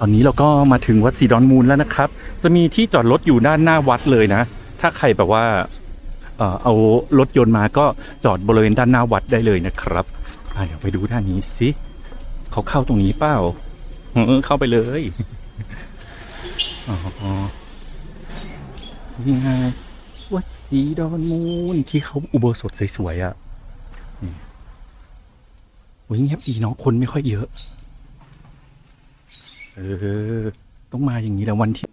ตอนนี้เราก็มาถึงวัดศรีดอนมูลแล้วนะครับ จะมีที่จอดรถอยู่ด้านหน้าวัดเลยนะ ถ้าใครแบบว่าเอ่อเอารถยนต์มาก็จอดบริเวณด้านหน้าวัดได้เลยนะครับอะเดี๋ยวไปดูด้านนี้สิเขาเข้าตรงนี้เปล่าเออเข้าไปเลยอ๋อนี่ไงวัดศรีดอนมูลที่เขาอุโบสถสวยๆอะนี่โอ้ยเงียบดีเนาะคนไม่ค่อยเยอะ เออ ต้องมาอย่างนี้แหละวันที่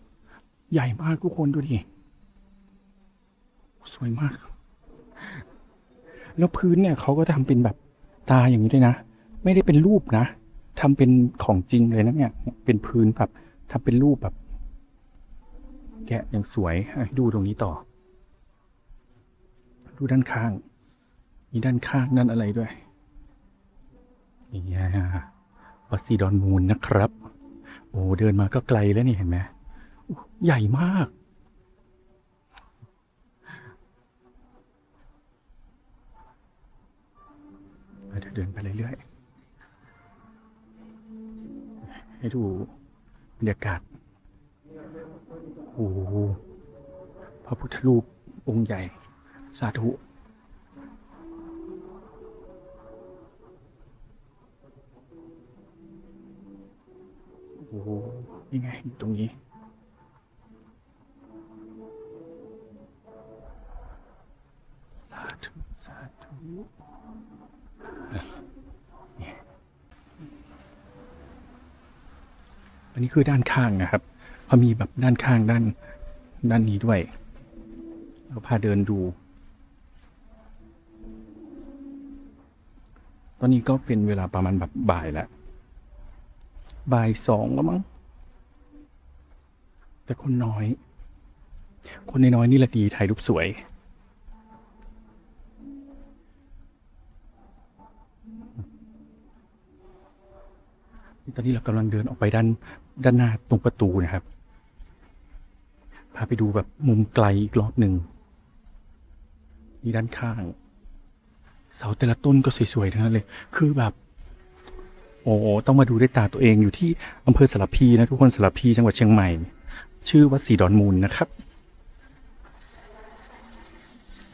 ใหญ่มากทุกคนดูดิ สวยมาก แล้วพื้นเนี่ยเขาก็ทำเป็นแบบตาอย่างนี้ด้วยนะ ไม่ได้เป็นรูปนะทำเป็นของจริงเลยนะเนี่ย เป็นพื้นแบบทำเป็นรูปแบบ แกะอย่างสวยดูตรงนี้ต่อ ดูด้านข้าง มีด้านข้างนั่นอะไรด้วยนี่วัดซีดอนมูลนะครับ โอ้เดินมาก็ไกลแล้วนี่เห็นไหมใหญ่มาก เดี๋ยวเดินไปเรื่อยๆ ให้ดูบรรยากาศ โอ้พระพุทธรูปองค์ใหญ่ สาธุ อ้โหนี่ไงอยู่ตรงนี้ สาธุ สาธุอันนี้คือด้านข้างนะครับเขามีแบบด้านข้างด้านด้านนี้ด้วย เราพาเดินดู ตอนนี้ก็เป็นเวลาประมาณแบบบ่ายแล้ว บ่ายสองแล้วมั้ง แต่คนน้อย คนน้อยนี่แหละดีถ่ายรูปสวย ตอนนี้เรากำลังเดินออกไปด้านด้านหน้าตรงประตูนะครับ พาไปดูแบบมุมไกลอีกรอบหนึ่งนี่ด้านข้าง เสาแต่ละต้นก็สวยๆทั้งนั้นเลย คือแบบ โอ้ต้องมาดูด้วยตาตัวเองอยู่ที่อำเภอสารพีนะทุกคนสารพีจังหวัดเชียงใหม่ ชื่อวัดสีดอนมูลนะครับ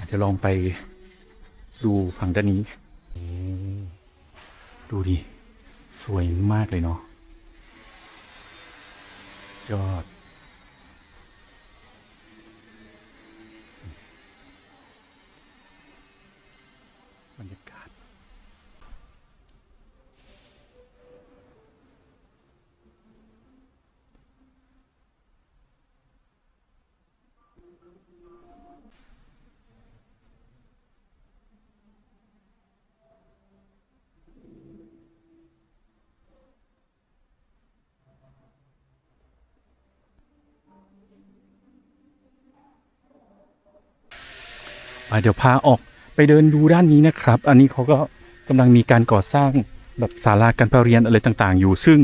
เดี๋ยวลองไปดูฝั่งด้านนี้ ดูดิ สวยมากเลยเนาะยอด บรรยากาศ อะ เดี๋ยวพาออกไปเดินดูด้านนี้นะครับ อันนี้เขาก็กำลังมีการก่อสร้างแบบศาลาการประเรียนอะไรต่างๆ อยู่ ซึ่ง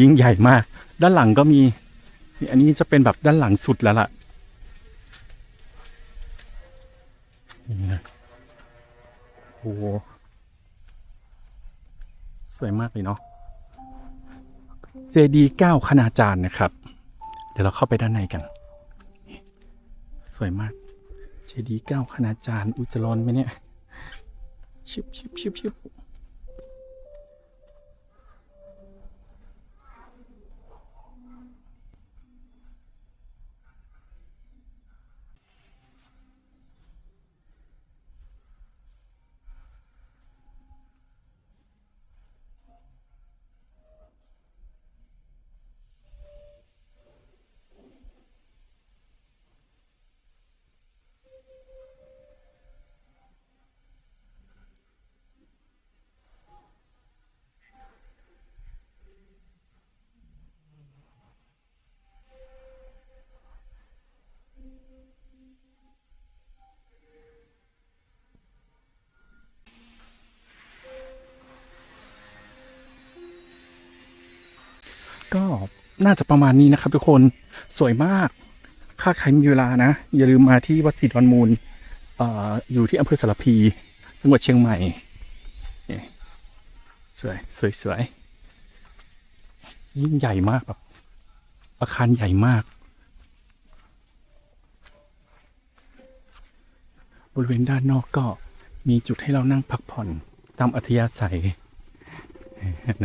ยิ่งใหญ่มาก ด้านหลังก็มี อันนี้จะเป็นแบบด้านหลังสุดแล้วล่ะ สวยมากเลยเนาะเจดีเก้าคณาจารย์นะครับ เดี๋ยวเราเข้าไปด้านในกัน สวยมาก เจดีย์เก้าคณาจารย์อุจจรนไหมเนี่ย ชิบชิบชิบชิบ ก็น่าจะประมาณนี้นะครับ ทุกคนสวยมากถ้าใครมีเวลานะ อย่าลืมมาที่วัดศรีดอนมูลออยู่ที่อำเภอสารพีจังหวัดเชียงใหม่สวยสวยสวยยิ่งใหญ่มากแบบอาคารใหญ่มาก บริเวณด้านนอกก็มีจุดให้เรานั่งพักผ่อนตามอัธยาศัย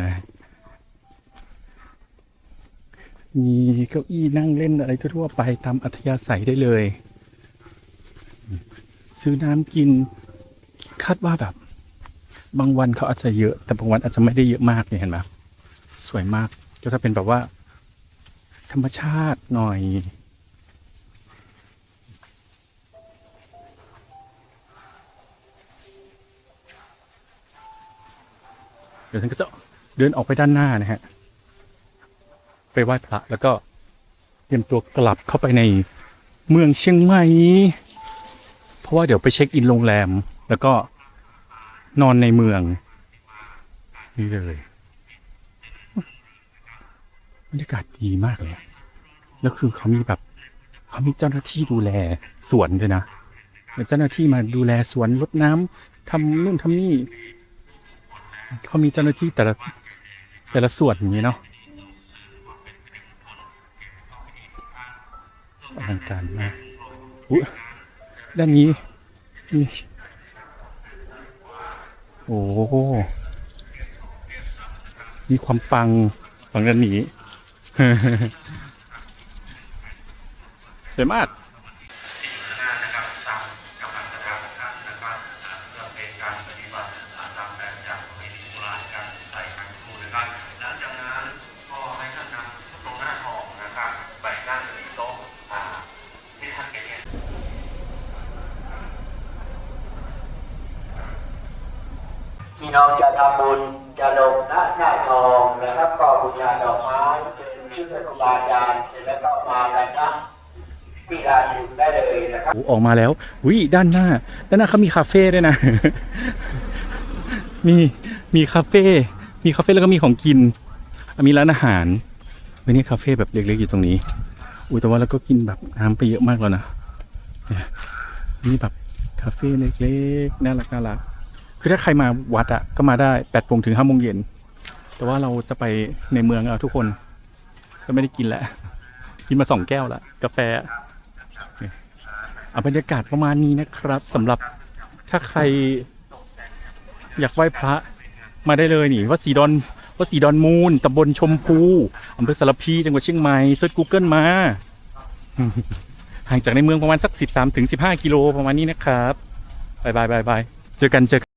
นะ มีเก้าอี้นั่งเล่นอะไรทั่วๆไปตามอัธยาศัยได้เลย ซื้อน้ำกินคาดว่าแบบ บางวันเขาอาจจะเยอะ แต่บางวันอาจจะไม่ได้เยอะมากเนี่ยเห็นไหมสวยมาก ก็จะเป็นแบบว่า ธรรมชาติหน่อยเดี๋ยวท่านก็จะเดินออกไปด้านหน้านะฮะ ไปไหว้พระแล้วก็เตรียมตัวกลับเข้าไปในเมืองเชียงใหม่ เพราะว่าเดี๋ยวไปเช็คอินโรงแรม แล้วก็นอนในเมือง นี่เลยบรรยากาศดีมากเลย แล้วคือเขามีแบบเขามีเจ้าหน้าที่ดูแลสวนด้วยนะเจ้าหน้าที่มาดูแลสวนรดน้ำทำนู่นทำนี่เขามีเจ้าหน้าที่แต่ละแต่ละส่วนอย่างนี้เนาะ อลังการมากอุ้ยด้านนี้นี่โอ้มีความฟังฝั่งด้านนี้ สวยมาก น้องจะทำบุญจะลงหน้าหน้าทองนะครับก็บูชาดอกไม้เป็นชื่อครูบาอาจารย์เสร็จแล้วก็มากันนะที่ร้านอยู่ได้เลยนะครับโอ้ออกมาแล้ววิด้านหน้า ด้านหน้าเขามีคาเฟ่ด้วยนะ มีมีคาเฟ่มีคาเฟ่แล้วก็มีของกินมีร้านอาหารวันนี้คาเฟ่แบบเล็กๆอยู่ตรงนี้อุ้ยแต่ว่าเราก็กินแบบน้ำไปเยอะมากแล้วนะนี่แบบคาเฟ่เล็กๆน่ารักน่ารัก คือถ้าใครมาวัดอะก็มาได้แปดโมงถึงห้าโมงเย็น แต่ว่าเราจะไปในเมืองเอาทุกคน ก็ไม่ได้กินแล้วกินมาสองแก้วละกาแฟเอาบรรยากาศประมาณนี้นะครับสำหรับถ้าใครอยากไหว้พระมาได้เลยนี่วัดศรีดอนวัดศรีดอนมูลตำบลชมพูอำเภอสารพีจังหวัดเชียงใหม่เซิร์ช Google มา ห่างจากในเมืองประมาณสัก 13ถึง15 กิโลประมาณนี้นะครับบายบายบายบายเจอกันเจอกัน